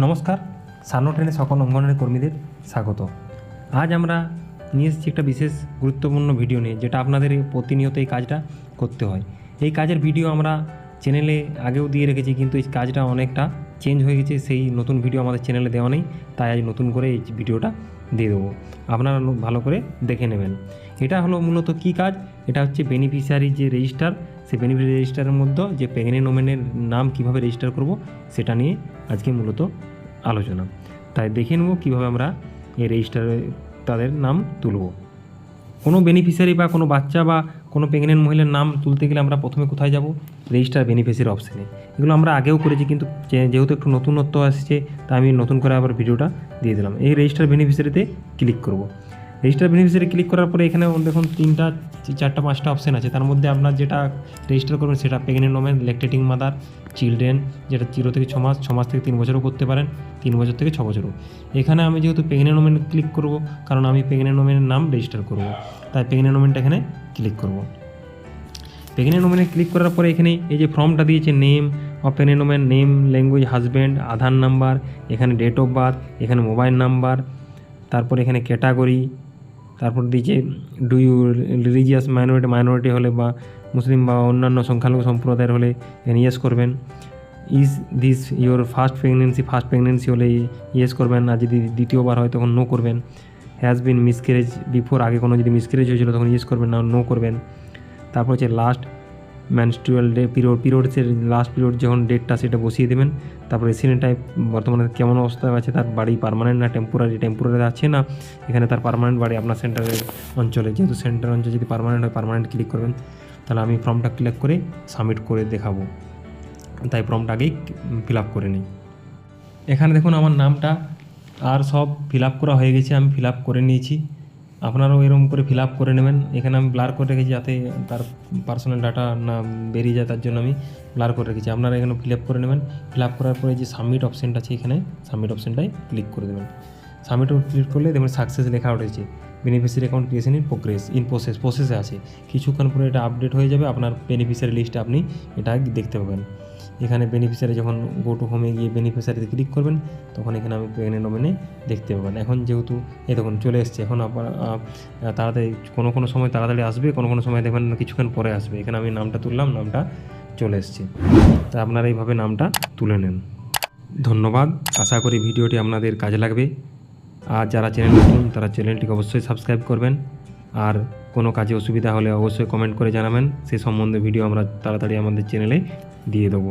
নমস্কার, সানো ট্রেনে সকল অঙ্গনের কর্মীদের স্বাগত। আজ আমরা নিয়ে এসেছি একটা বিশেষ গুরুত্বপূর্ণ ভিডিও নিয়ে, যেটা আপনাদের প্রতিনিয়ত এই কাজটা করতে হয়। এই কাজের ভিডিও আমরা চ্যানেলে আগেও দিয়ে রেখেছি, কিন্তু এই কাজটা অনেকটা চেঞ্জ হয়ে গেছে, সেই নতুন ভিডিও আমাদের চ্যানেলে দেওয়া নেই, তাই আজ নতুন করে এই ভিডিওটা দিয়ে দেবো। আপনারা ভালো করে দেখে নেবেন। এটা হলো মূলত কী কাজ? এটা হচ্ছে বেনিফিশিয়ারি যে রেজিস্টার সেই বেনিফিশিয়ারি রেজিস্টারের মধ্যে যে প্রেগনেন্ট ওমেনের নাম কীভাবে রেজিস্টার করব, সেটা নিয়ে আজকে মূলত আলোচনা। তাই দেখে নেব কীভাবে আমরা এই রেজিস্টারে তাদের নাম তুলব। কোনো বেনিফিশিয়ারি বা কোনো বাচ্চা বা কোনো প্রেগনেন্ট মহিলার নাম তুলতে গেলে আমরা প্রথমে কোথায় যাব? রেজিস্টার বেনিফিশিয়ারি অপশানে এগুলো আমরা আগেও করেছি কিন্তু যেহেতু একটু নতুনত্ব আসছে তাই আমি নতুন করে আবার ভিডিওটা দিয়ে দিলাম। এই রেজিস্টার বেনিফিশিয়ারিতে ক্লিক করব। রেজিস্টার বেনিফিশিয়ারি ক্লিক করার পরে এখানে দেখুন তিনটা, চারটা, পাঁচটা অপশান আছে। তার মধ্যে আপনার যেটা রেজিস্টার করবেন সেটা pregnant women lactating mother children যেটা জিরো থেকে ছ মাস ছ মাস থেকে তিন বছরও করতে পারেন, তিন বছর থেকে ছ বছরও। এখানে আমি যেহেতু প্রেগনেন্ট ওমেন ক্লিক করব, কারণ আমি প্রেগনেন্ট ওমেনের নাম রেজিস্টার করব, তাই প্রেগনেন্ট ওমেনটা এখানে ক্লিক করব। প্রেগনেন্ট ওমেনে ক্লিক করার পরে এখানে এই যে ফর্মটা দিয়েছে name of pregnant women name language husband Aadhaar number এখানে ডেট অফ বার্থ এখানে মোবাইল নাম্বার তারপর এখানে ক্যাটাগরি তারপর দিয়েছে do you religious minority minority হলে বা মুসলিম বা অন্যান্য সংখ্যালঘু সম্প্রদায়ের হলে ইয়েস করবেন। Is this your first pregnancy first pregnancy হলে ইয়েস করবেন, আর যদি দ্বিতীয়বার হয় তখন নো করবেন। হ্যাজ বিন মিসক্যারেজ বিফোর আগে কোনো যদি মিসক্যারেজ হয়েছিল তখন ইয়েস করবেন, না নো করবেন। তারপর হচ্ছে লাস্ট ম্যানস্ট্রুয়াল ডে পিরিয়ড পিরিয়ডসের লাস্ট পিরিয়ড যখন ডেটটা সেটা বসিয়ে দেবেন, তারপর রেসিডেন্ট টাইপ বর্তমানে কেমন অবস্থায় আছে, তার বাড়ি পারমানেন্ট না টেম্পোরারি টেম্পোরারি আছে না? এখানে তার পারমানেন্ট বাড়ি আপনার সেন্টারের অঞ্চলে। যেহেতু সেন্টার অঞ্চলে যদি পারমানেন্ট হয় পারমানেন্ট ক্লিক করবেন, তাহলে আমি ফর্মটা ক্লিক করে সাবমিট করে দেখাবো। তাই ফর্মটা আগেই ফিল আপ করে নিই। এখানে দেখুন আমার নামটা আর সব ফিল আপ করা হয়ে গেছে, আমি ফিল আপ করে নিয়েছি। আপনারাও এরকম করে ফিল আপ করে নেবেন। এখানে আমি ব্লার করে রেখেছি যাতে তার পার্সোনাল ডাটা না বেরিয়ে যায়, তার জন্য আমি ব্লার করে রেখেছি। আপনারা এখানে ফিল আপ করে নেবেন। ফিল আপ করার পরে যে সাবমিট অপশানটা আছে এখানে সাবমিট অপশানটায় ক্লিক করে দেবেন। সাবমিট ক্লিক করলে দেখবেন সাকসেস লেখা উঠেছে। Beneficiary account creation in progress in process প্রসেসে আছে। কিছুক্ষণ পরে এটা আপডেট হয়ে যাবে, আপনার বেনিফিশিয়ারি লিস্টে আপনি এটা দেখতে পাবেন। এখানে বেনিফিশিয়ারি যখন গো টু হোমে গিয়ে বেনিফিশিয়ারিতে ক্লিক করবেন, তখন এখানে আমি প্রেগনেন্ট ওমেনে দেখতে পাবেন। এখন যেহেতু এই দেখুন চলে এসছে, এখন আপনার তাড়াতাড়ি কোনো কোনো সময় তাড়াতাড়ি আসবে, কোনো কোনো সময় দেখবেন কিছুক্ষণ পরে আসবে। এখানে আমি নামটা তুললাম, নামটা চলে এসছে। তা আপনারা এইভাবে নামটা তুলে নেন। ধন্যবাদ। আশা করি ভিডিওটি আপনাদের কাজে লাগবে। আর যারা চ্যানেল নতুন, তারা চ্যানেলটিকে অবশ্যই সাবস্ক্রাইব করবেন। আর কোনো কাজে অসুবিধা হলে অবশ্যই কমেন্ট করে জানাবেন। সে সম্বন্ধে ভিডিও আমরা তাড়াতাড়ি আমাদের চ্যানেলে দিয়ে দেবো।